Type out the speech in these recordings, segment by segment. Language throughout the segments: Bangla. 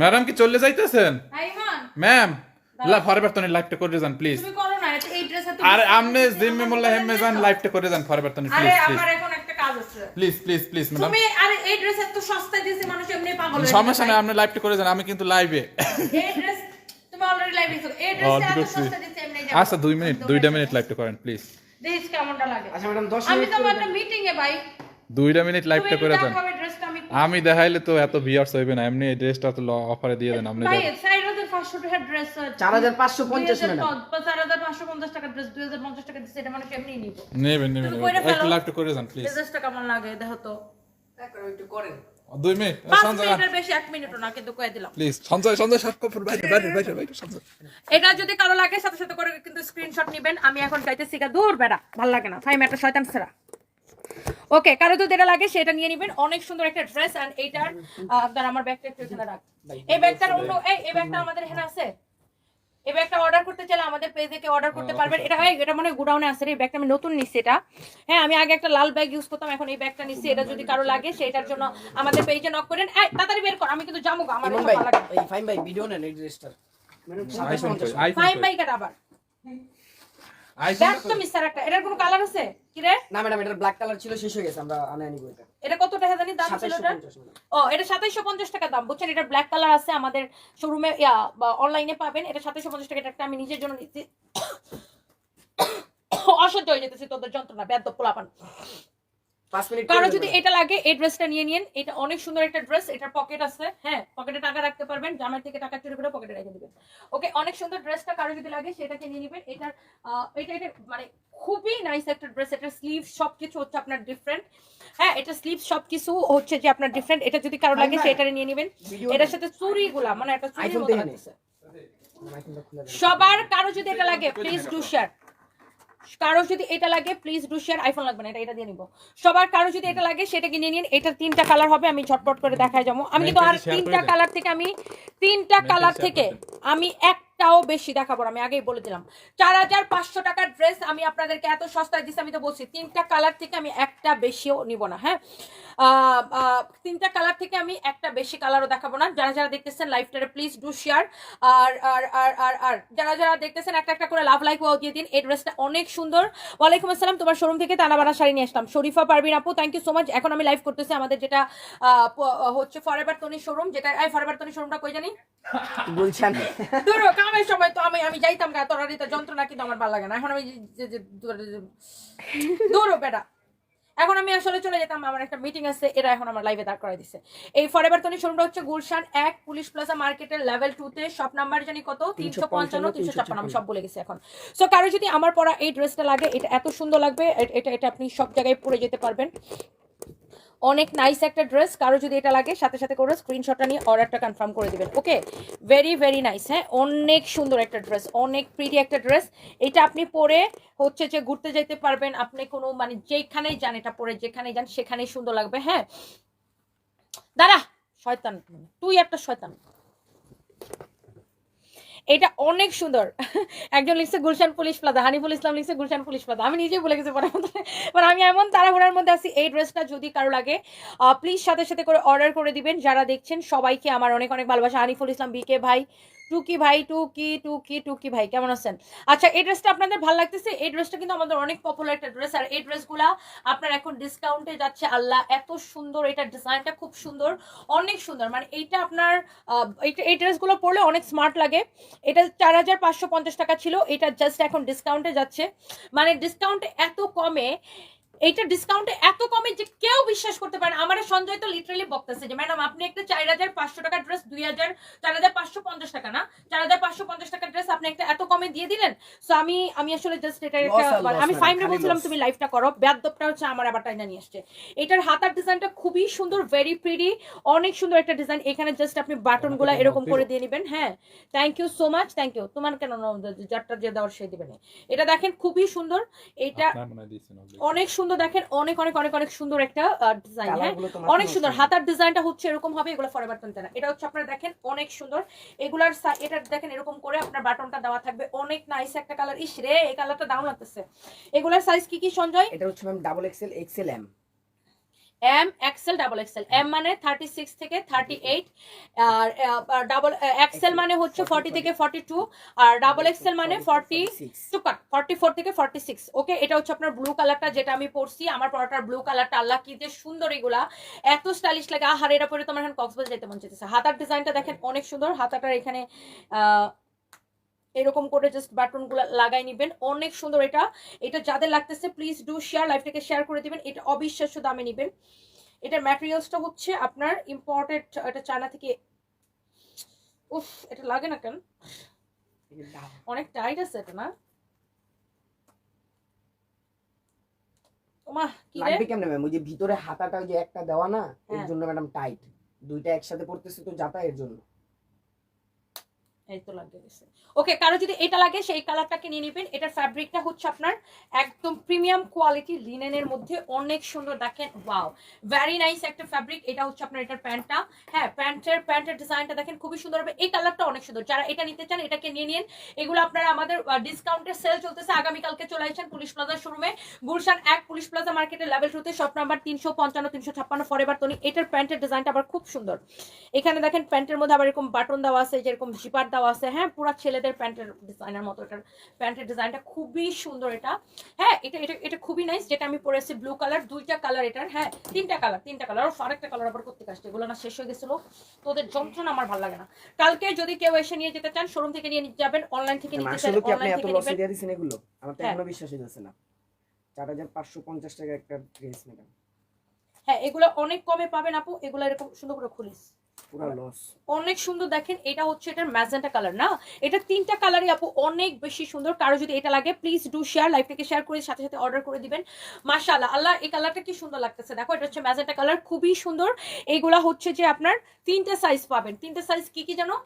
ম্যাডাম কি চলে যাইতেছেন? ম্যাম লা ফরবার তনি লাইভটা করে যান প্লিজ তুমি করো না এই ড্রেস আর আমনে জিম্মে মোল্লা হেম্মে যান লাইভটা করে যান ফরবার তনি আরে প্লিজ প্লিজ আমার এখন একটা কাজ আছে। প্লিজ প্লিজ প্লিজ ম্যাডাম তুমি আরে এই ড্রেস এত সস্তায় দিয়েছে মানুষ এমনি পাগল হয়ে সমস্যা। নেই আপনি লাইভটা করে যান আমি কিন্তু লাইভে এই ড্রেস তুমি অলরেডি লাইভ এই ড্রেস এত করছি। সস্তা দিয়েছে এমনি যাবে। আচ্ছা দুই মিনিট দুইটা মিনিট লাইভটা করেন প্লিজ দেখিস কেমনটা লাগে? আচ্ছা ম্যাডাম দশ আমি তো একটা মিটিং এ ভাই। দুইটা মিনিট লাইভটা করে যান। দেখাবে ড্রেসটা আমি দেখাইলে তো এত ভিউয়ার্স হইবে না এমনি এই ড্রেসটা তো অফারে দিয়ে দেন আপনি ভাই দেন। 4500 টাকার ড্রেস চার হাজার পাঁচশো পঞ্চাশ ম্যাডাম 4550 টাকার ড্রেস 2050 টাকা দিছে এটা মানে কেমনি নিব? নেবেন নেবেন। লাইভটা করে যান প্লিজ এই ড্রেসটা কেমন লাগে দেখো তো। একটু করেন। দুই মিনিট 5 সঞ্জয় মিনিটের বেশি 1 মিনিটও না কিন্তু কয়ে দিলাম। প্লিজ সঞ্জয় সঞ্জয় সাত কাপড় বাইরে বাইরে বাইরে বাইরে সঞ্জয়। এটা যদি কারও লাগে সাথে সাথে করে কিন্তু স্ক্রিনশট নেবেন। আমি এখন চাইতেছি গা দূর বেড়া ভালো লাগে না। ফাইম একটা শয়তান সেরা ওকে কারও যদি এটা লাগে সেটা নিয়ে নেবেন। অনেক সুন্দর একটা ড্রেস এন্ড এইটার আহ, দাঁড়া আমার ব্যাগটা একটু এখানে রাখ এই ব্যাগটার অন্য এই এই ব্যাগটা আমাদের এখানে আছে। এই ব্যাগটা অর্ডার করতে চাইলে আমাদের পেজ থেকে অর্ডার করতে পারবেন। এটা হয় এটা মানে গোডাউনে আছে রে, এই ব্যাগটা আমি নতুন নিচ্ছি এটা। হ্যাঁ আমি আগে একটা লাল ব্যাগ ইউজ করতাম এখন এই ব্যাগটা নিচ্ছি এটা যদি কারও লাগে সেটার জন্য আমাদের পেজে নক করেন এই তাড়াতাড়ি বের কর আমি কিন্তু যাব গো, আমার ভাই ভালো লাগে এই ফাইন ভাই ভিডিও নেন এই ড্রেসটার আইফোন ফাইম কই বাইক আবার। দেখ তো মিস্টার একটা। এটার কোনো কালার আছে? কি না ম্যাডাম এটার ব্ল্যাক কালার ছিল শেষ হয়ে গেছে আমরা আনে আনি এটা। এটা কত টাকা জানি? দাম ছিল এটা পঞ্চাশ ম্যাডাম ও এটা সাতাইশো পঞ্চাশ টাকা দাম। বুঝছেন এটা ব্ল্যাক কালার আছে আমাদের শোরুমে বা অনলাইনে পাবেন। এটা সাতাইশো পঞ্চাশ টাকা এটা আমি নিজের জন্য নিচ্ছি। অসহ্য হয়ে যেতেছে তোদের যন্ত্রণা ব্যাদ পোলাপান। মিনিট কারও যদি এটা লাগে এই ড্রেসটা নিয়ে নিন এটা অনেক সুন্দর একটা ড্রেস এটার পকেট আছে হ্যাঁ পকেটে টাকা রাখতে পারবেন জামাই থেকে টাকা চুরি করে পকেটে রেখে দিবেন। ওকে অনেক সুন্দর ড্রেসটা কারও যদি লাগে সেটাকে নিয়ে নেবেন। এটার এটা এটা মানে খুবই নাইস একটা ড্রেস। এটার স্লিভ সবকিছু হচ্ছে আপনার ডিফারেন্ট হ্যাঁ এটা স্লিভ সবকিছু হচ্ছে যে আপনার ডিফারেন্ট এটা যদি কারও লাগে সেটা নিয়ে নেবেন। এটার সাথে চুরি গুলা মানে একটা দেন। সবার কারও যদি এটা লাগে প্লিজ ডু শেয়ার কারও যদি এটা লাগে প্লিজ ডু শেয়ার আইফোন লাগবে না এটা এটা দিয়ে নিব। সবার কারও যদি এটা লাগে সেটা কিনে নিন এটা তিনটা কালার হবে আমি ঝটপট করে দেখায় যাব। আমি কিন্তু আর তিনটা কালার থেকে আমি তিনটা কালার থেকে আমি একটাও বেশি দেখাবো আমি আগেই বলে দিলাম। চার হাজার পাঁচশো টাকার ড্রেস আমি আপনাদেরকে এত সস্তায় দিচ্ছি আমি তো বলছি তিনটা কালার থেকে আমি একটা বেশিও নিব না হ্যাঁ? তিনটা কালার থেকে আমি একটা বেশি কালারও দেখাবো না। যারা যারা দেখতেছেন লাইভটারে প্লিজ ডু শেয়ার আর আর আর আর আর যারা যারা দেখতেছেন একটা একটা করে লাভ লাইক ওয়াও দিয়ে দিন এই ড্রেসটা অনেক সুন্দর। ওয়ালাইকুম আসসালাম তোমার শোরুম থেকে তানাবানা শাড়ি নিয়ে আসলাম। শরীফা পারবিন আপু থ্যাংক ইউ সো মাচ এখন আমি লাইভ করতেছি আমাদের যেটা হচ্ছে ফরএভার তনি শোরুম যেটা এই ফরএভার তনি শোরুমটা কই জানি? বলছেন ধরো কামের সময় তো আমি আমি যাইতাম গা তোর তো যন্ত্রণা কিন্তু আমার ভালো লাগে না। এখন আমি যে- যে- ধরো বেটা। এখন আমি আসলে চলে যেতাম আমার একটা মিটিং আছে এরা এখন আমার লাইভে দাঁড় করাই দিছে। এই ফরএভার তনি শোরুমটা হচ্ছে গুলশান এক পুলিশ প্লাজা মার্কেটের লেভেল টু তে শপ নাম্বার জানি কত? তিনশো পঞ্চান্ন তিনশো ছাপ্পান্ন আমি সব বলে গেছি এখন। সো কারও যদি আমার পরা এই ড্রেসটা লাগে এটা এত সুন্দর লাগবে এটা এটা আপনি সব জায়গায় পরে যেতে পারবেন। অনেক নাইস একটা ড্রেস কারও যদি এটা লাগে, সাথে সাথে করে স্ক্রিনশটটা নিয়ে অর্ডারটা কনফার্ম করে দিবেন ওকে ভেরি ভেরি নাইস হ্যাঁ? অনেক সুন্দর একটা ড্রেস অনেক প্রিটি একটা ড্রেস এটা আপনি পরে হচ্ছে যে ঘুরতে যেতে পারবেন, আপনি কোনো মানে যেখানেই যান, এটা পরে যেখানেই যান, সেখানেই সুন্দর লাগবে হ্যাঁ? দাঁড়া, শয়তান, তুই একটা শয়তান। এটা অনেক সুন্দর। একজন লিখছে গুলশান পুলিশ প্লাজা, হানিফুল ইসলাম লিখছে গুলশান পুলিশ প্লাজা। আমি নিজেই বলে গেছি পরে মানে আমি এমন তাড়াহুড়ার মধ্যে আছি, এই ড্রেসটা যদি কারও লাগে প্লিজ সাথে সাথে করে অর্ডার করে দিবেন। যারা দেখছেন সবাইকে আমার অনেক অনেক ভালোবাসা। হানিফুল ইসলাম বিকে ভাই টুকি ভাই, টুকি টুকি টুকি ভাই, কেমন আছেন? আচ্ছা এই ড্রেসটা আপনাদের ভালো লাগতেছে? এই ড্রেসটা কিন্তু আমাদের অনেক পপুলার একটা ড্রেস আর এই ড্রেসগুলা আপনার এখন ডিসকাউন্টে যাচ্ছে, আল্লাহ, এত সুন্দর, এটা ডিজাইনটা খুব সুন্দর, অনেক সুন্দর। মানে এইটা আপনার এই ড্রেসগুলো পরলে অনেক স্মার্ট লাগে। এটা চার হাজার পাঁচশো পঞ্চাশ টাকা ছিল, এটা জাস্ট এখন ডিসকাউন্টে যাচ্ছে। মানে ডিসকাউন্ট এত কমে এইটা ডিসকাউন্টে এত কমে যে কেউ বিশ্বাস করতে পারে আমার সঞ্জয় তো লিটারালি বকতেছে যে ম্যাডাম আপনি একটা চার হাজার পাঁচশো টাকার ড্রেস দুই হাজার চার হাজার পাঁচশো পঞ্চাশ টাকা না চার হাজার পাঁচশো পঞ্চাশ টাকার ড্রেস আপনি একটা এত কমে দিয়ে দিলেন? সো আমি আমি আসলে জাস্ট এটা loss, আমি খালি বলছিলাম তুমি লাইভটা করো। ব্যাদবটা হচ্ছে আমার আবার টাইনা নিয়ে আসছে। এটার হাতার ডিজাইনটা খুবই সুন্দর ভেরি প্রিটি অনেক সুন্দর একটা ডিজাইন এখানে জাস্ট আপনি বাটন বাটনগুলো এরকম করে দিয়ে নেবেন হ্যাঁ? Thank you so much thank you তোমার কেন যারটা যে দেওয়ার সে দিবেন এটা দেখেন খুবই সুন্দর। এটা মনে। অনেক সুন্দর দেখেন অনেক অনেক অনেক অনেক সুন্দর একটা ডিজাইন হ্যাঁ? অনেক সুন্দর। হাতার ডিজাইনটা হচ্ছে এরকম হবে এগুলো ফরেভার তুলতে না। এটা হচ্ছে আপনারা দেখেন অনেক সুন্দর। এগুলার এটা দেখেন এরকম করে আপনার বাটনটা দেওয়া থাকবে। অনেক নাইস একটা কালার ইস রে এই কালারটা দাম লাগতেছে। এগুলার সাইজ কি কি সঞ্জয়? এটা হচ্ছে ma'am double XL XL M M XL double XL M মানে থার্টি সিক্স থেকে থার্টি এইট আর ডাবল এক্সেল মানে হচ্ছে ফর্টি থেকে ফর্টি টু আর ডাবল এক্সেল মানে ফর্টি চুপার ফর্টি ফোর থেকে ফর্টি সিক্স ওকে এটা হচ্ছে আপনার ব্লু কালারটা যেটা আমি পরছি। আমার পরাটার ব্লু কালারটা আল্লাহ কি যে সুন্দর এগুলা। এত স্টাইলিশ লাগে। আহার এটা পরে তোমার এখন কক্সবাজার যেতে মন চাইতেছে। হাতার ডিজাইনটা দেখেন অনেক সুন্দর। হাতাটার এখানে আহ, এরকম করে জাস্ট বাটনগুলো লাগাই নিবেন। অনেক সুন্দর এটা। এটা যাদের লাগতেছে প্লিজ ডু শেয়ার লাইফটাকে শেয়ার করে দিবেন। এটা অবিশ্বাস্য দামে নিবেন। এটার ম্যাটেরিয়ালসটা হচ্ছে আপনার ইম্পর্টেন্ট এটা চায়না থেকে উফ এটা লাগে না কেন? অনেক টাইট আছে এটা না? ওমা কি লাগবে কেমনে ম্যাম? ওই যে ভিতরে হাতাটা যে একটা দেওয়া না এর হ্যাঁ। জন্য ম্যাডাম টাইট দুইটা একসাথে পড়তেছে তো যাতা এর জন্য। এই তো লাগে গেছে ওকে, কারও যদি এটা লাগে, সেই কালারটাকে নিয়ে নেবেন। এটার ফ্যাব্রিকটা হচ্ছে আপনার একদম প্রিমিয়াম কোয়ালিটি লিনেনের মধ্যে। অনেক সুন্দর, দেখেন ওয়াও ভেরি নাইস একটা ফ্যাব্রিক এটা হচ্ছে আপনার এটার প্যান্টটা। হ্যাঁ প্যান্টের প্যান্টের ডিজাইনটা দেখেন, খুবই সুন্দর হবে। এই কালারটা অনেক সুন্দর। যারা এটা নিতে চান, এটাকে নিয়ে নিন। এগুলো আপনারা আমাদের ডিসকাউন্টের সেল চলতেছে। আগামীকালকে চলে আসছেন পুলিশ প্লাজার শোরুমে। গুলশান এক পুলিশ প্লাজা মার্কেটের লেভেল টুতে শপ নাম্বার তিনশো পঞ্চান্ন, তিনশো ছাপ্পান্ন ফরেবার তনি এটার প্যান্টের ডিজাইনটা আবার খুব সুন্দর। এখানে দেখেন, প্যান্টের মধ্যে আবার এরকম বাটন দেওয়া আছে, যেরকম জিপার দেওয়া আছে। হ্যাঁ পুরো ছেলেদের প্যান্টের ডিজাইনের মতো এটার। প্যান্টের ডিজাইনটা খুবই সুন্দর এটা। হ্যাঁ এটা এটা এটা খুবই নাইস যেটা আমি পরেছি ব্লু কালার দুইটা কালার এটার। হ্যাঁ তিনটা কালার তিনটা কালার আর আরেকটা কালার আবার করতে আসছে। এগুলো না শেষ হয়ে গেছিল। তো ওদের যন্ত্রণা আমার ভালো লাগে না। কালকে যদি কেউ এসে নিয়ে যেতে চান শোরুম থেকে নিয়ে নিতে যাবেন অনলাইন থেকে নিতে চান অনলাইন থেকে নেবেন। এগুলো? আমার তো হ্যাঁ। এখনও বিশ্বাসই হচ্ছে না। চার হাজার পাঁচশো পঞ্চাশ টাকা একটা ড্রেস ম্যাডাম হ্যাঁ এগুলো অনেক কমে পাবেন আপু। এগুলো এরকম সুন্দর করে খুলিস। অনেক সুন্দর দেখেন এটা হচ্ছে এটার ম্যাজেন্টা কালার না? এটা তিনটা কালারই আপু অনেক বেশি সুন্দর। কারও যদি এটা লাগে প্লিজ ডু শেয়ার লাইভ থেকে শেয়ার করে সাথে সাথে অর্ডার করে দিবেন। মাশাআল্লাহ আল্লাহ এই কালারটা কি সুন্দর লাগতেছে। দেখো এটা হচ্ছে ম্যাজেন্টা কালার খুবই সুন্দর। এইগুলা হচ্ছে যে আপনার তিনটা সাইজ পাবেন। তিনটা সাইজ কি কি জানো?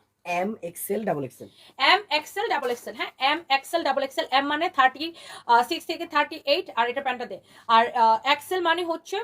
M XL double XL M XL double XL হ্যাঁ? M XL double XL M মানে থার্টি সিক্স থেকে থার্টি এইট আর এটা প্যান্টটা দে। আর এক্সেল মানে হচ্ছে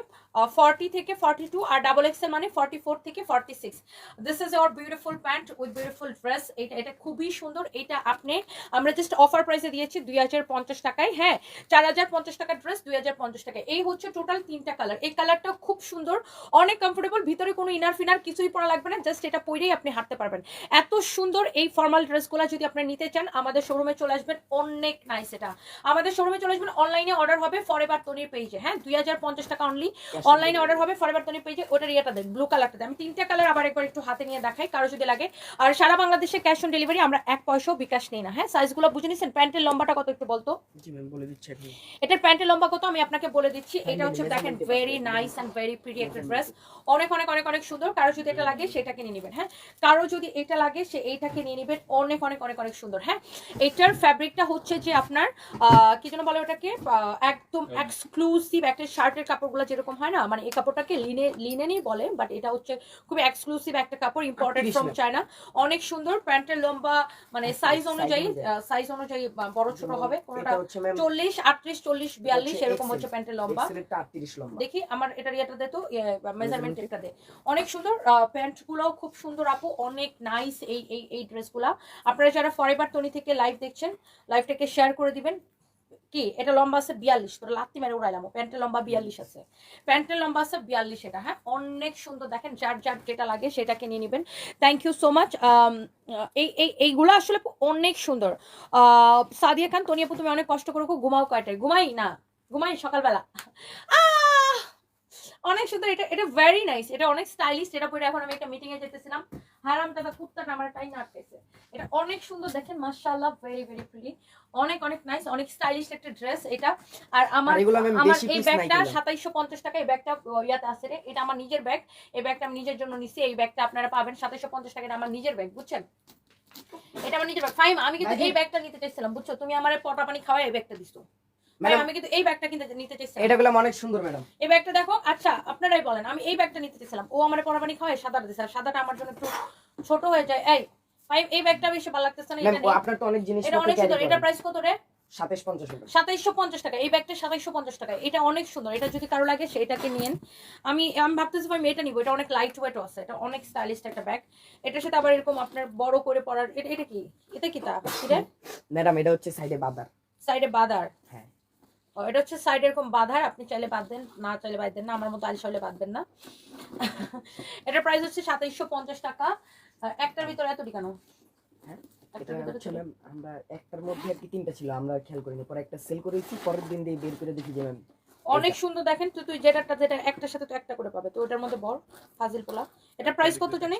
ফর্টি থেকে ফর্টি টু আর ডাবল এক্সেল মানে ফর্টি ফোর থেকে forty six this is our beautiful pant with beautiful dress এটা এটা খুবই সুন্দর। এটা আপনি, আমরা জাস্ট অফার প্রাইসে দিয়েছি দুই হাজার পঞ্চাশ টাকায়। হ্যাঁ চার হাজার পঞ্চাশ টাকার ড্রেস দুই হাজার পঞ্চাশ টাকায়। এই হচ্ছে টোটাল তিনটা কালার এই কালারটা খুব সুন্দর। অনেক কমফোর্টেবল ভিতরে কোনো ইনার ফিনার কিছুই পরা লাগবে না। জাস্ট এটা পরেই আপনি হাঁটতে পারবেন। এত সুন্দর এই ফর্মাল ড্রেসগুলো যদি আপনি নিতে চান, আমাদের শোরুমে চলে আসবেন অনেক নাইস এটা। আমাদের শোরুমে চলে আসবেন অনলাইনে অর্ডার হবে ফরেভার তনির পেজে হ্যাঁ দুই হাজার পঞ্চাশ টাকা অনলি অনলাইনে অর্ডার হবে ফরেভার তনির পেজে ওটার ইয়েটা দেন ব্লু কালারটা দেন আমি তিনটা কালার আবার একবার একটু হাতে নিয়ে দেখাই কারও যদি লাগে। আর সারা বাংলাদেশে ক্যাশ অন ডেলিভারি আমরা এক পয়সাও বিকাশ নেই না হ্যাঁ? সাইজগুলো বুঝে নিচ্ছেন প্যান্টের লম্বাটা কত একটু বলতো? জি ম্যাম বলে দিচ্ছি এটার প্যান্টের লম্বা কত? আমি আপনাকে বলে দিচ্ছি। এটা হচ্ছে দেখেন very nice and very pretty একটা ড্রেস অনেক অনেক অনেক অনেক সুন্দর। কারও যদি এটা লাগে সেটাকে নিয়ে নেবেন হ্যাঁ? কারও যদি এটা লাগে সে এইটাকে নিয়ে নেবেন। অনেক অনেক অনেক অনেক সুন্দর হ্যাঁ? এটার ফ্যাব্রিকটা হচ্ছে যে আপনার আহ, কি যেন বলে ওটাকে? একদম এক্সক্লুসিভ একটা শার্টের কাপড়গুলো যেরকম হয় না মানে এই কাপড়টাকে লিনে লিনেনই বলে বাট এটা হচ্ছে খুব এক্সক্লুসিভ একটা কাপড় ইম্পর্টেন্ট ফ্রম চায়না অনেক সুন্দর প্যান্টের লম্বা মানে সাইজ অনুযায়ী অনুযায়ী। সাইজ অনুযায়ী বড় ছোট হবে কোনোটা চল্লিশ আটত্রিশ চল্লিশ বিয়াল্লিশ এরকম হচ্ছে প্যান্টের লম্বা। এক্সেলেরটা 38 লম্বা। দেখি আমার এটার ইয়েটা দে তো মেজারমেন্ট এটা দে। অনেক সুন্দর প্যান্টগুলো খুব সুন্দর আপু অনেক নাইস এই এই এই ড্রেসগুলো আপনারা যারা ফরেভার টনি থেকে লাইভ দেখছেন লাইভটাকে শেয়ার করে দিবেন। কি? এটা লম্বা আছে বিয়াল্লিশ তোর লাত্তি মেরে উড়াইলাম। প্যান্টের লম্বা বিয়াল্লিশ আছে। প্যান্টের লম্বা আছে বিয়াল্লিশ এটা হ্যাঁ? অনেক সুন্দর, দেখেন, যার যার যেটা লাগে সেটাকে নিয়ে নেবেন। থ্যাংক ইউ সো মাচ এই এই, এইগুলো আসলে অনেক সুন্দর। সাদিয়া খান তনিয়া তুমি অনেক কষ্ট করো ঘুমাও কয়টায়? ঘুমাই না, ঘুমাই সকালবেলা। আহ! অনেক সুন্দর এটা এটা ভেরি নাইস এটা অনেক স্টাইলিশ এটা পরে এখন আমি একটা মিটিং এ যেতেছিলাম। হারাম দাদা কুত্তাটা আমার টাইম আটকেছে এটা অনেক সুন্দর দেখেন মাশাআল্লাহ ভেরি ভেরি প্রিটি অনেক অনেক নাইস অনেক স্টাইলিশ একটা ড্রেস এটা। আর আমার আমার এই ব্যাগটা কিনা। সাতাইশশো পঞ্চাশ টাকা এই ব্যাগটা ইয়াতে আছে রে। এটা আমার নিজের ব্যাগ এই ব্যাগটা আমি নিজের জন্য নিছি এই ব্যাগটা আপনারা পাবেন সাতাইশশো পঞ্চাশ টাকা এটা আমার নিজের ব্যাগ বুঝছেন? এটা আমার নিজের ব্যাগ। ফাইম আমি কিন্তু এই ব্যাগটা নিতে চাইছিলাম বুঝছ? তুমি আমার পটা পানি খাওয়া এই ব্যাগটা দিছো। আমি কিন্তু এই ব্যাগটা কিনতে নিতে এটা গুলো অনেক সুন্দর ম্যাডাম। এই ব্যাগটা দেখো আচ্ছা আপনারাই বলেন আমি এই ব্যাগটা নিতে চাইছিলাম। ও আমার খাওয়ায় সাদাটা দিছে আর সাদাটা আমার জন্য একটু ছোট হয়ে যায়। এই ব্যাগটা বেশি ভালো লাগতেছে না এটা আপনার তো অনেক জিনিস এটা অনেক সুন্দর। এটার প্রাইস কত রে? 27 50 টাকা। সাতাইশশো পঞ্চাশ টাকা। এই ব্যাগটা সাতাইশশো পঞ্চাশ টাকা। এটা অনেক সুন্দর। এটা যদি কারও লাগে সেটাকে নিয়েন। আমি আমি ভাবতেছি আমি এটা নিবো। এটা অনেক লাইট ওয়েটও আছে। এটা অনেক স্টাইলিশ একটা ব্যাগ। এটার সাথে আবার এরকম আপনার বড় করে পড়ার এটা এটা কি? এটা কি তা? ম্যাডাম এটা হচ্ছে সাইডে বাদার। সাইডে বাদার। হ্যাঁ। এটা হচ্ছে সাইড এরকম বাঁধার আপনি চাইলে বাঁধবেন না চাইলে বাঁধবেন না আমার মতো আলিশ হলে বাঁধবেন না। এটার প্রাইস হচ্ছে সাতাইশশো পঞ্চাশ টাকা। একটার ভিতরে এত কেন হ্যাঁ? একটার ভিতরে হচ্ছে ছিল। ম্যাম আমরা একটার মধ্যে আর কি তিনটা ছিল আমরা খেয়াল করিনি। পরে একটা সেল করেছি পরের দিন দিয়ে বের করে দেখি যে ম্যাম অনেক সুন্দর দেখেন তুই তুই যেটাটা যেটা একটার সাথে তো একটা করে পাবে। তো ওটার মধ্যে বল ফাজিল পোলা এটা প্রাইস কত জানি?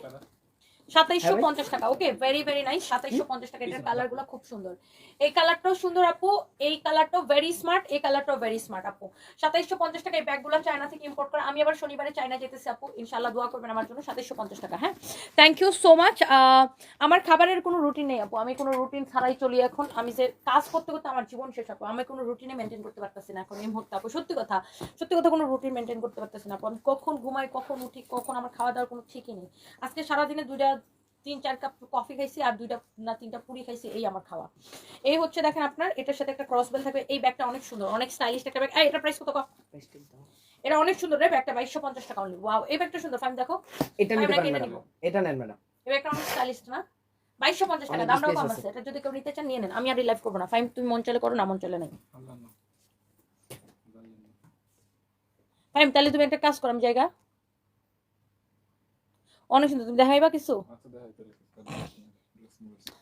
সাতাইশশো হ্যাঁ পঞ্চাশ টাকা ওকে ভেরি ভেরি নাইস সাতাইশশো পঞ্চাশ টাকা। এটার কালারগুলো খুব সুন্দর। এই কালারটাও সুন্দর আপু। এই কালারটাও ভেরি স্মার্ট এই কালারটাও ভেরি স্মার্ট আপু। সাতাইশশো পঞ্চাশ টাকা এই ব্যাগগুলো চায়না থেকে ইম্পোর্ট করে। আমি আবার শনিবারে চায়না যেতেছি আপু। ইনশাল্লাহ দোয়া করবেন আমার জন্য সাতাইশশো পঞ্চাশ টাকা হ্যাঁ? থ্যাংক ইউ সো মাচ আমার খাবারের কোনো রুটিন নেই আপু। আমি কোনো রুটিন ছাড়াই চলি এখন। আমি যে কাজ করতে করতে আমার জীবন শেষ আপু। আমি কোনো রুটিনে মেনটেন করতে পারতেছি না এখন এই মুহূর্তে আপু। সত্যি কথা সত্যি কথা কোনো রুটিন মেনটেন করতে পারতেছি না আপু। আমি কখন ঘুমাই কখন উঠি কখন আমার খাওয়া দাওয়ার কোনো ঠিকই নেই। আজকে সারাদিনে দুইটা তিন চার কাপ কফি খাইছি আর দুইটা না তিনটা পুরি খাইছি এই আমার খাওয়া। এই হচ্ছে দেখেন আপনার এটার সাথে একটা ক্রস বেল থাকবে। এই ব্যাগটা অনেক সুন্দর অনেক স্টাইলিশ একটা ব্যাগ এটা প্রাইস কত ক- এটা অনেক সুন্দর রে ব্যাগটা বাইশশো পঞ্চাশ টাকা অনলি ওয়াও এই ব্যাগটা সুন্দর। ফাইন দেখো। এটা। এটা নেন ম্যাডাম। এই ব্যাগটা অনেক স্টাইলিশ না? বাইশশো পঞ্চাশ টাকা দামটাও কম আছে। আছে। এটা যদি কেউ নিতে চান নিয়ে নেন। আমি আর রিলাইভ করব না। ফাইন তুমি মন চলে করো না মন চলে নাই। ফাইন তাহলে তুমি একটা কাজ করো আমি জায়গা অনেক সুন্দর তুমি দেখাইবা কিছু?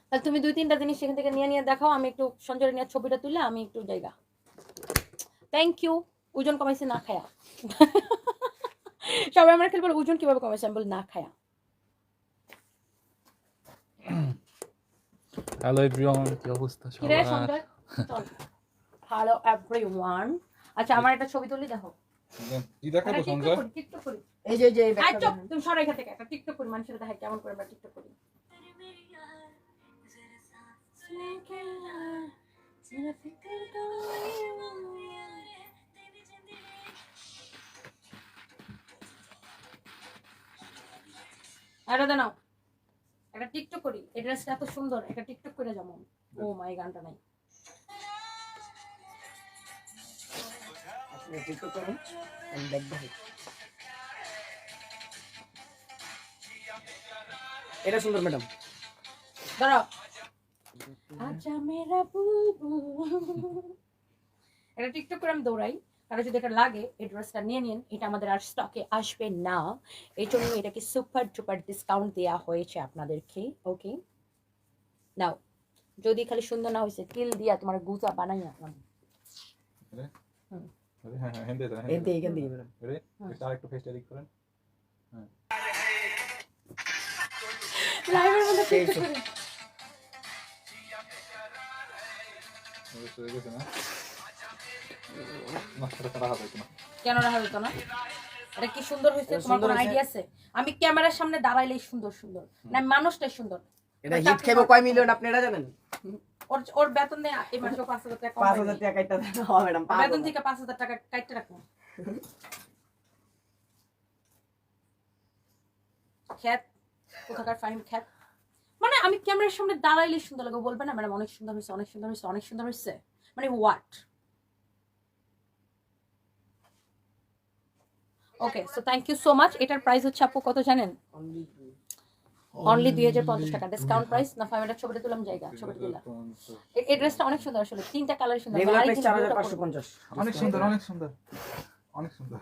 তাহলে তুমি দুই তিনটা জিনিস সেখান থেকে নিয়ে নিয়ে দেখাও আমি একটু সঞ্জয় নিয়ে ছবিটা তুললে আমি একটু জায়গা। থ্যাংক ইউ ওজন কমাইছে না খায়া। সবাই আমার খেলে বলে ওজন কীভাবে কমাইছে আমি বলি না খায়া। হ্যালো এভরিওয়ান কি অবস্থা সবার? হ্যালো এভরিওয়ান আচ্ছা আমার একটা ছবি তুলি দেখো। কি একটা টিকটক সঞ্জয়। করি টিকটক করি। এই যে যে এই আই চুপ তুমি সরো এখান থেকে একটা টিকটক করি মানুষের দেখাই কেমন করে আমরা টিকটক করি? এটা দেনাও একটা টিকটক করি এই ড্রেসটা এত সুন্দর একটা টিকটক করে যেমন ও মাই গানটা নাই। আপনি করুন আমি এটা সুন্দর ম্যাডাম দাঁড়াও আচ্ছা মেরা এটা টিকটক করে আমি দৌড়াই কারও যদি এটা লাগে এই ড্রেসটা নিয়ে নিন এটা আমাদের আর স্টকে আসবে না এই জন্য এটাকে সুপার ডুপার ডিসকাউন্ট দেওয়া হয়েছে আপনাদেরকে ওকে নাও যদি খালি সুন্দর না হয়েছে তিল দিয়া তোমার গুজা বানাই রাখলাম হ্যাঁ হ্যাঁ থেকে ম্যাডাম। আরেকটু ফেসটা করেন। লাইভের মধ্যে। করি কেন রাখা হতো না? এটা কি সুন্দর হয়েছে? তোমার সুন্দর কোনো আইডিয়া আছে? আমি ক্যামেরার সামনে দাঁড়াইলেই সুন্দর সুন্দর। না মানুষটাই সুন্দর। এটা হিট খাইবো কয় মিলিয়ন আপনি এটা জানেন? ওর ওর বেতন দেয় এই মাসে পাঁচ হাজার টাকা হ্যাঁ ম্যাডাম বেতন থেকে পাঁচ হাজার টাকা কাটতে রাখব। খ্যাত কোথাকার ফাইন খ্যাত। মানে আমি ক্যামেরার সামনে দাঁড়াইলে সুন্দর লাগে। বলবে না ম্যাডাম অনেক সুন্দর হয়েছে অনেক সুন্দর হয়েছে অনেক সুন্দর হয়েছে। মানে what okay so thank you so much এটার প্রাইস হচ্ছে আপু কত জানেন? অনলি দুই হাজার পঞ্চাশ টাকা ডিসকাউন্ট প্রাইস না ফাইভের ছবিটা তুলাম জায়গা ছবিটা তুলাম এই ড্রেসটা অনেক সুন্দর আসলে তিনটা কালার সুন্দর অনেক সুন্দর অনেক সুন্দর অনেক সুন্দর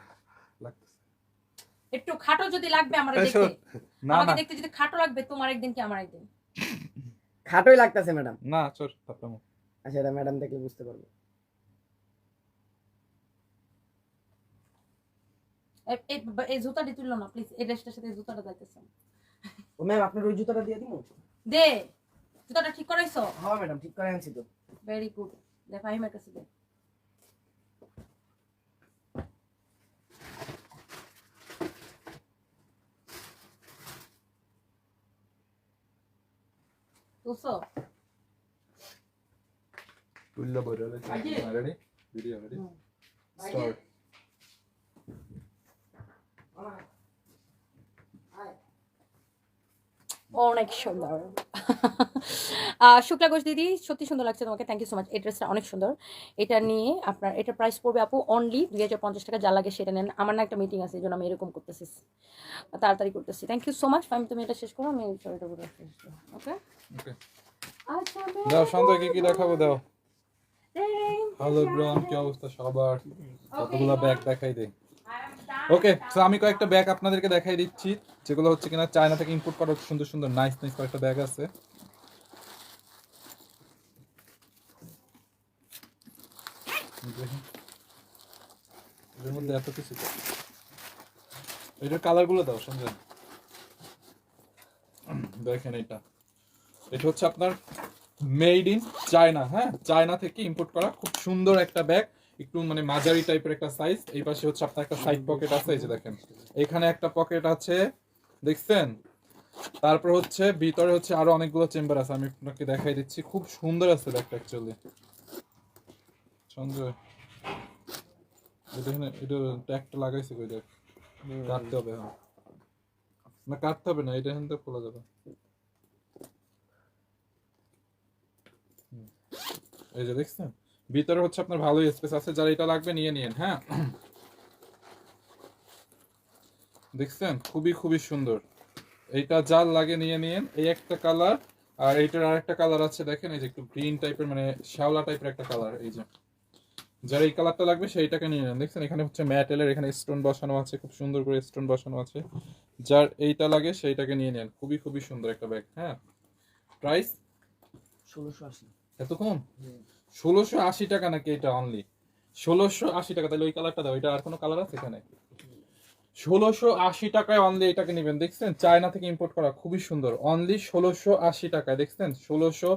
একটু খাটো যদি লাগবে আমার দেখতে। না আমাকে দেখতে যদি খাটো লাগবে তোমার একদিন কি আমার একদিন? খাটোই লাগতেছে ম্যাডাম। না চোর তারপরে আচ্ছা এটা ম্যাডাম দেখলে বুঝতে পারবে। এই জুতাটি তুললো না প্লিজ এই ড্রেসটার সাথে জুতাটা যাইতেছে। ও ম্যাম আপনার ওই জুতাটা দিয়ে দিব? দে জুতাটা ঠিক করাইছো? হ্যাঁ ম্যাডাম ঠিক করে আনছি তো। ভেরি গুড দে ফাহিমের কাছে দে। তুলছো? তুল্য বড় Ready? রেডি ভিডিও হুম। স্টার্ট অনেক সুন্দর। শুক্লা ঘোষ দিদি সত্যি সুন্দর লাগছে তোমাকে। থ্যাংক ইউ সো মাচ এই ড্রেসটা অনেক সুন্দর। এটা নিয়ে আপনার এটা প্রাইস পড়বে আপু অনলি দুই হাজার পঞ্চাশ টাকা। যা লাগে সেটা নেন। আমার না একটা মিটিং আছে এই জন্য আমি এরকম করতেছি। তাড়াতাড়ি করতেছি। থ্যাংক ইউ সো মাচ আমি তুমি এটা শেষ করো আমি ছবিটা ওকে ওকে আচ্ছা দাও কি দেখাবো? দাও। হ্যালো ব্রন কি অবস্থা সবার? কতগুলো ব্যাগ দেখাই দেই। ওকে তো আমি কয়েকটা ব্যাগ আপনাদেরকে দেখাই দিচ্ছি, যেগুলো হচ্ছে কিনা চায়না থেকে ইম্পোর্ট করা সুন্দর সুন্দর নাইস নাইস কয়েকটা ব্যাগ আছে। এর মধ্যে এত কিছু এটার কালারগুলো দাও সঞ্জয় দেখেন এটা। এটা হচ্ছে আপনার মেড ইন চায়না হ্যাঁ? চায়না থেকে ইম্পোর্ট করা খুব সুন্দর একটা ব্যাগ একটু মানে মাঝারি টাইপের একটা সাইজ এই পাশে হচ্ছে আপনার একটা সাইড পকেট আছে এই যে দেখেন। এখানে একটা পকেট আছে দেখছেন? তারপর হচ্ছে ভিতরে হচ্ছে আরও অনেকগুলো চেম্বার আছে আমি আপনাকে দেখাই দিচ্ছি। খুব সুন্দর আছে ব্যাগটা অ্যাকচুয়ালি সঞ্জয় এটা এখানে এটা ট্যাগটা লাগাইছে কই দেখ? কাটতে হবে হ্যাঁ। না কাটতে হবে না এটা এখান থেকে খোলা যাবে। এই যে দেখছেন? ভিতরে হচ্ছে আপনার ভালোই স্পেস আছে যারা এটা লাগবে নিয়ে নিন হ্যাঁ? দেখছেন? খুবই খুবই সুন্দর। এইটা যার লাগে নিয়ে নিন এই একটা কালার আর এইটার আরেকটা কালার আছে দেখেন এই যে একটু গ্রিন টাইপের মানে শ্যাওলা টাইপের একটা কালার এই যে। যার এই কালারটা লাগবে সেইটাকে নিয়ে নেন। দেখছেন? এখানে হচ্ছে ম্যাটেলের এখানে স্টোন বসানো আছে খুব সুন্দর করে স্টোন বসানো আছে। যার এইটা লাগে সেইটাকে নিয়ে নেন। খুবই খুবই সুন্দর একটা ব্যাগ হ্যাঁ? প্রাইস ষোলোশো আশি। এত কম? ষোলোশো আশি টাকা নাকি এটা অনলি ষোলোশো আশি টাকা, তাহলে ওই কালারটা দাও, এটা আর কোনো কালার আছে এখানে? ষোলোশো আশি টাকায় অনলি এটাকে নেবেন, দেখছেন? চায়না থেকে ইম্পোর্ট করা, খুবই সুন্দর। অনলি ষোলোশো আশি টাকায়, দেখছেন? ষোলোশো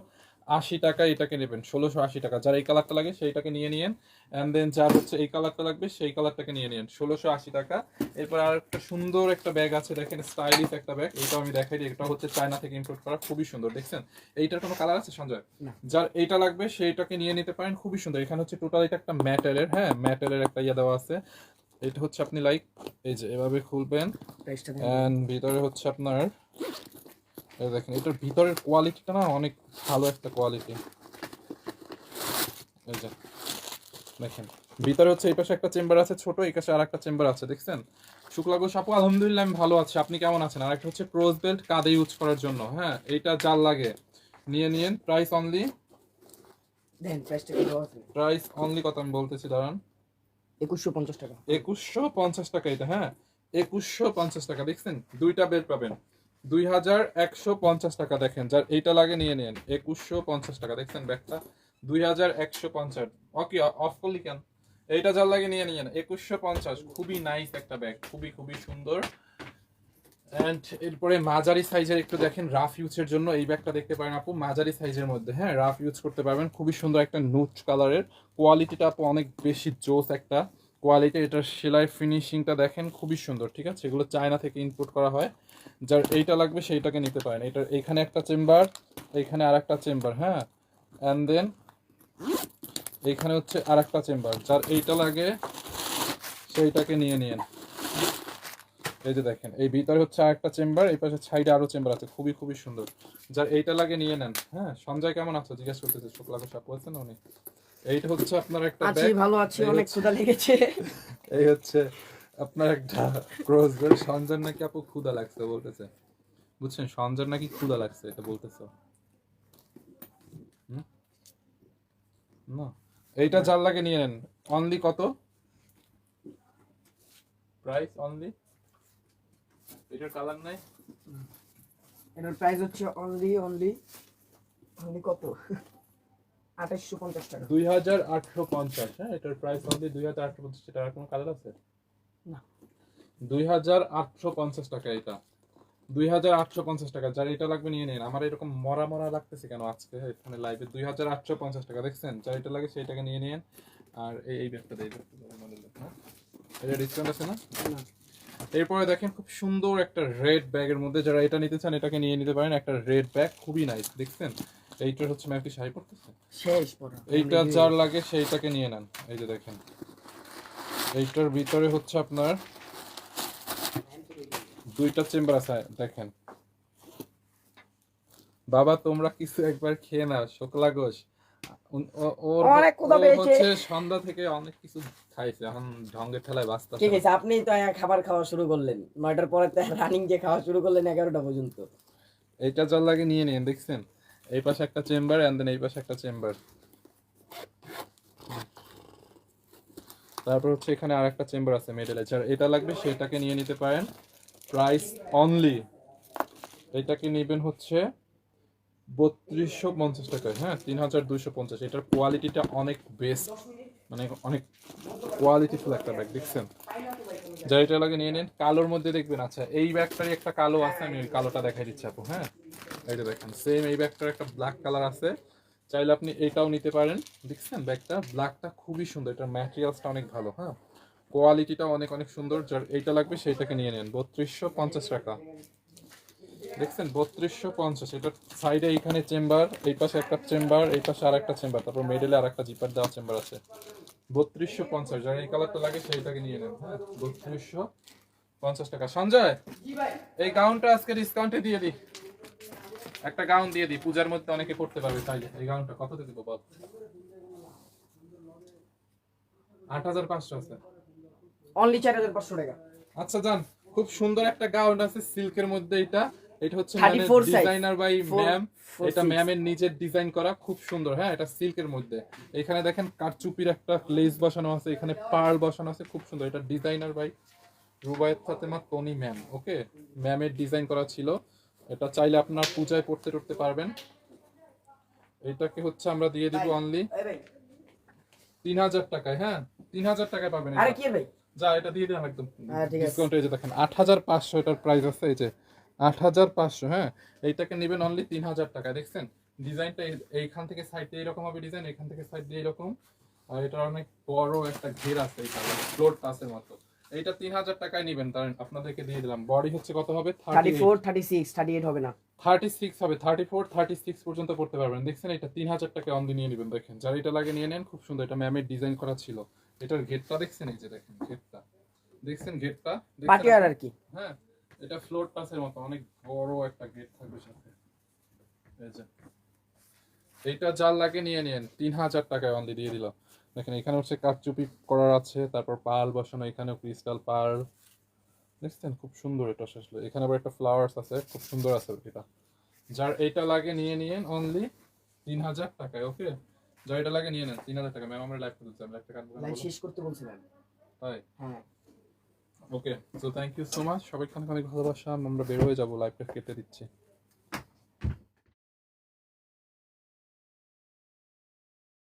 আশি টাকা এটাকে নেবেন ষোলোশো আশি টাকা। যার এই কালারটা লাগে সেইটাকে নিয়ে নিয়েন। অ্যান্ড দেন যার হচ্ছে এই কালারটা লাগবে সেই কালারটাকে নিয়ে নিন ষোলোশো আশি টাকা। এরপর আর একটা সুন্দর একটা ব্যাগ আছে দেখেন স্টাইলিশ একটা ব্যাগ এইটাও আমি দেখাই দিই এটা হচ্ছে চায়না থেকে ইম্পোর্ট করা খুবই সুন্দর দেখছেন? এইটার কোনো কালার আছে সঞ্জয়? যার এইটা লাগবে সেইটাকে নিয়ে নিতে পারেন খুবই সুন্দর। এখানে হচ্ছে টোটাল এটা একটা ম্যাটেলের হ্যাঁ ম্যাটেলের একটা ইয়ে দেওয়া আছে। এটা হচ্ছে আপনি লাইক এই যে এভাবে খুলবেন। অ্যান্ড ভিতরে হচ্ছে আপনার দেখেন এটার ভিতরের কোয়ালিটিটা না অনেক ভালো একটা কোয়ালিটি এই যে দেখেন ভিতরে হচ্ছে এই পাশে একটা চেম্বার আছে ছোট এই পাশে আর একটা চেম্বার আছে দেখছেন? শুক্লা ঘোষ আপু আলহামদুলিল্লাহ আমি ভালো আছি। আপনি কেমন আছেন? আর একটা হচ্ছে ক্রোজ বেল্ট কাঁধে ইউজ করার জন্য হ্যাঁ? এইটা জাল লাগে নিয়ে নিয়েন। প্রাইস অনলি প্রাইস অনলি কত আমি বলতেছি দাঁড়ান। একুশশো পঞ্চাশ টাকা। একুশশো পঞ্চাশ টাকা এটা হ্যাঁ? একুশশো পঞ্চাশ টাকা দেখছেন? দুইটা বেড পাবেন। দুই হাজার একশো পঞ্চাশ টাকা দেখেন, যার এইটা লাগে নিয়ে নেন, একুশশো পঞ্চাশ টাকা। দেখছেন ব্যাগটা? দুই হাজার একশো পঞ্চাশ। ওকে অফ করলি কেন? এইটা যার লাগে নিয়ে নিন, একুশশো পঞ্চাশ। খুবই নাইস একটা ব্যাগ খুবই খুবই সুন্দর। অ্যান্ড এরপরে মাঝারি সাইজের একটু দেখেন রাফ ইউজের জন্য এই ব্যাগটা দেখতে পারেন আপু, মাঝারি সাইজের মধ্যে। হ্যাঁ রাফ ইউজ করতে পারবেন, খুবই সুন্দর একটা নুট কালারের কোয়ালিটিটা আপু অনেক বেশি জোস একটা। কোয়ালিটি এটার সেলাই ফিনিশিংটা দেখেন, খুবই সুন্দর, ঠিক আছে? এগুলো চায়না থেকে ইনপুট করা হয়। যার এইটা লাগবে, সেইটাকে নিতে পারেন। এটার এইখানে একটা চেম্বার এইখানে আর একটা চেম্বার হ্যাঁ? অ্যান্ড দেন এইখানে হচ্ছে আর একটা চেম্বার, যার এইটা লাগে, সেইটাকে নিয়ে নিন এই যে দেখেন, এই ভিতরে হচ্ছে আর একটা চেম্বার, এই পাশে সাইডে আরও চেম্বার আছে, খুবই খুবই সুন্দর। যার এইটা লাগে, নিয়ে নেন হ্যাঁ? সঞ্জয় কেমন আছে? জিজ্ঞেস করতেছে, শুক্লা সাপ বলছেন উনি? এইটা হচ্ছে আপনার একটা আছি ভালো আছি অনেক ক্ষুধা লেগেছে। এই হচ্ছে আপনার একটা ক্রস বেল্ট সঞ্জয় নাকি আপু ক্ষুদা লাগছে বলতেছে। বুঝছেন সঞ্জয় নাকি ক্ষুদা লাগছে এটা বলতেছে। না এইটা যার লাগে নিয়ে নেন। অনলি কত? প্রাইস অনলি এটার কালার নাই? এটার প্রাইস হচ্ছে অনলি অনলি অনলি কত? আঠাশশো পঞ্চাশ টাকা। দুই হাজার আটশো পঞ্চাশ হ্যাঁ? এটার প্রাইস অনলি দুই হাজার আটশো পঞ্চাশ এটার কোনো কালার আছে? না। দুই হাজার আটশো পঞ্চাশ টাকা এটা। দুই হাজার আটশো পঞ্চাশ টাকা। যার এটা লাগবে নিয়ে নিন। আমার এরকম মরা মরা লাগতেছে কেন আজকে? এখানে লাইভে দুই হাজার আটশো পঞ্চাশ টাকা দেখছেন? যার এটা লাগে সেইটাকে নিয়ে নিন। আর এই এই ব্যাগটা হ্যাঁ এটা ডিসকাউন্ট আছে না? না। এরপরে দেখেন খুব সুন্দর একটা রেড ব্যাগের মধ্যে যারা এটা নিতে চান এটাকে নিয়ে নিতে পারেন। একটা রেড ব্যাগ খুবই নাইস দেখছেন? এইটার হচ্ছে ম্যাম কি শাড়ি পড়তেছে শেষ পড়া এইটা যার লাগে সেইটাকে নিয়ে নেন। এই যে দেখেন। এইটার ভিতরে হচ্ছে আপনার দুইটা চেম্বার আছে দেখেন। বাবা তোমরা কিছু একবার খেয়ে নাও শুক্লা ঘোষ উন- ও- ওর অনেক ক্ষুধা পেয়েছে। সন্ধ্যা থেকে অনেক কিছু খাইছে এখন ঢঙ্গের ঠেলায় বাঁচতে ঠিক আছে আপনি তো খাবার খাওয়া শুরু করলেন। নয়টার পরে রানিং যে খাওয়া শুরু করলেন এগারোটা পর্যন্ত। এইটা যার লাগে নিয়ে নিন দেখছেন? এই পাশে একটা চেম্বার এন্ড দেন এই পাশে একটা চেম্বার। তারপর হচ্ছে এখানে আর একটা চেম্বার আছে মেডেলে যার এটা লাগবে সেটাকে নিয়ে নিতে পারেন। প্রাইস অনলি এটাকে নেবেন হচ্ছে বত্রিশশো পঞ্চাশ টাকায়। হ্যাঁ তিন হাজার দুইশো পঞ্চাশ। এটার কোয়ালিটিটা অনেক বেস্ট মানে অনেক কোয়ালিটিফুল একটা ব্যাগ দেখছেন? যা এটা লাগে নিয়ে নেন। কালোর মধ্যে দেখবেন। আচ্ছা এই ব্যাগটারই একটা কালো আছে, আমি ওই কালোটা দেখাই দিচ্ছি আপু। হ্যাঁ? এইটা দেখেন সেম এই ব্যাগটার একটা ব্ল্যাক কালার আছে। চাইলে আপনি এটাও নিতে পারেন। দেখছেন? ব্যাগটা ব্ল্যাকটা খুবই সুন্দর। এটার ম্যাটেরিয়ালসটা অনেক ভালো হ্যাঁ? কোয়ালিটিটা অনেক অনেক সুন্দর। যার এইটা লাগবে সেইটাকে নিয়ে নেন। বত্রিশশো পঞ্চাশ টাকা। দেখছেন? বত্রিশশো পঞ্চাশ। এটার সাইডে এইখানে চেম্বার এই পাশে একটা চেম্বার এই পাশে আর একটা চেম্বার তারপর মিডলে আর একটা জিপার দেওয়া চেম্বার আছে। বত্রিশশো পঞ্চাশ। যার এই কালারটা লাগে সেইটাকে নিয়ে নেন হ্যাঁ? বত্রিশশো পঞ্চাশ টাকা। সঞ্জয়, এই গাউনটা আজকে ডিসকাউন্টে দিয়ে দিই। একটা গাউন দিয়ে দিই পূজার মধ্যে অনেকে পড়তে পারবে তাইলে এই গাউনটা কততে দিব বল? আট হাজার পাঁচশো আছে। অনলি চার হাজার পাঁচশো টাকা। আচ্ছা জান খুব সুন্দর একটা গাউন আছে সিল্কের মধ্যে এটা। এটা হচ্ছে ডিজাইনার বাই ম্যাম এটা ম্যামের নিজের ডিজাইন করা খুব সুন্দর হ্যাঁ এটা সিল্কের মধ্যে। এখানে দেখেন কারচুপির একটা লেস বসানো আছে এখানে পার্ল বসানো আছে খুব সুন্দর। এটা designer by Rubayet Fatema Toni ma'am okay ম্যামের ডিজাইন করা ছিল। এটা চাইলে আপনার পূজায় পড়তে টড়তে পারবেন। এটাকে হচ্ছে আমরা দিয়ে দিব অনলি তিন হাজার টাকায় হ্যাঁ? তিন হাজার টাকায় পাবেন যা এটা দিয়ে দিলাম একদম। হ্যাঁ, আছে। ডিসকাউন্ট এই যে দেখেন আট হাজার পাঁচশো এটার প্রাইস আছে এই যে। আট হাজার পাঁচশো হ্যাঁ? এইটাকে নেবেন অনলি তিন হাজার টাকায় দেখছেন? ডিজাইনটা এইখান থেকে সাইড দিয়ে এরকম হবে ডিজাইন এখান থেকে সাইড দিয়ে এরকম। আর এটার অনেক বড় একটা ঘের আছে এই কালার ফ্লোর টাসের মতো। তিন হাজার টাকায় নেবেন তার আপনাদেরকে দিয়ে দিলাম। বডি হচ্ছে কত হবে? Thirty thirty four thirty six thirty eight হবে না। থার্টি সিক্স হবে থার্টি ফোর থার্টি সিক্স পর্যন্ত পড়তে পারবেন। দেখছেন এটা তিন হাজার টাকা অনলি নিয়ে নেবেন দেখেন। যারা এটা লাগে নিয়ে নেন খুব সুন্দর। এটা ম্যামের ডিজাইন করা ছিল। এটার গেটটা দেখছেন? এই যে দেখেন গেটটা দেখছেন গেটটা পাটিয়ার আর কি। হ্যাঁ এটা ফ্লোর টাসের মতো অনেক বড় একটা গেট থাকবে সাথে। এই যে। এইটা যার লাগে নিয়ে নিন তিন হাজার টাকায় অনলি দিয়ে দিলাম। দেখেন এখানে হচ্ছে কাঠচুপি করার আছে তারপর পাল বসানো এখানেও ক্রিস্টাল পার্ল দেখছেন খুব সুন্দর এটা আসলে। এখানে আবার একটা ফ্লাওয়ার্স আছে খুব সুন্দর আছে এটা যার এইটা লাগে নিয়ে নিন অনলি তিন হাজার টাকায় ওকে যার এটা লাগে নিয়ে নেন তিন হাজার টাকা ম্যাম আমরা লাইভ করতে চাই একটা টাকা লাইন শেষ করতে বলছিলাম তাই? হ্যাঁ। Okay so thank you so much সবাইকে অনেক অনেক ভালোবাসা। আমরা বের হয়ে যাব লাইভটা কেটে দিচ্ছি।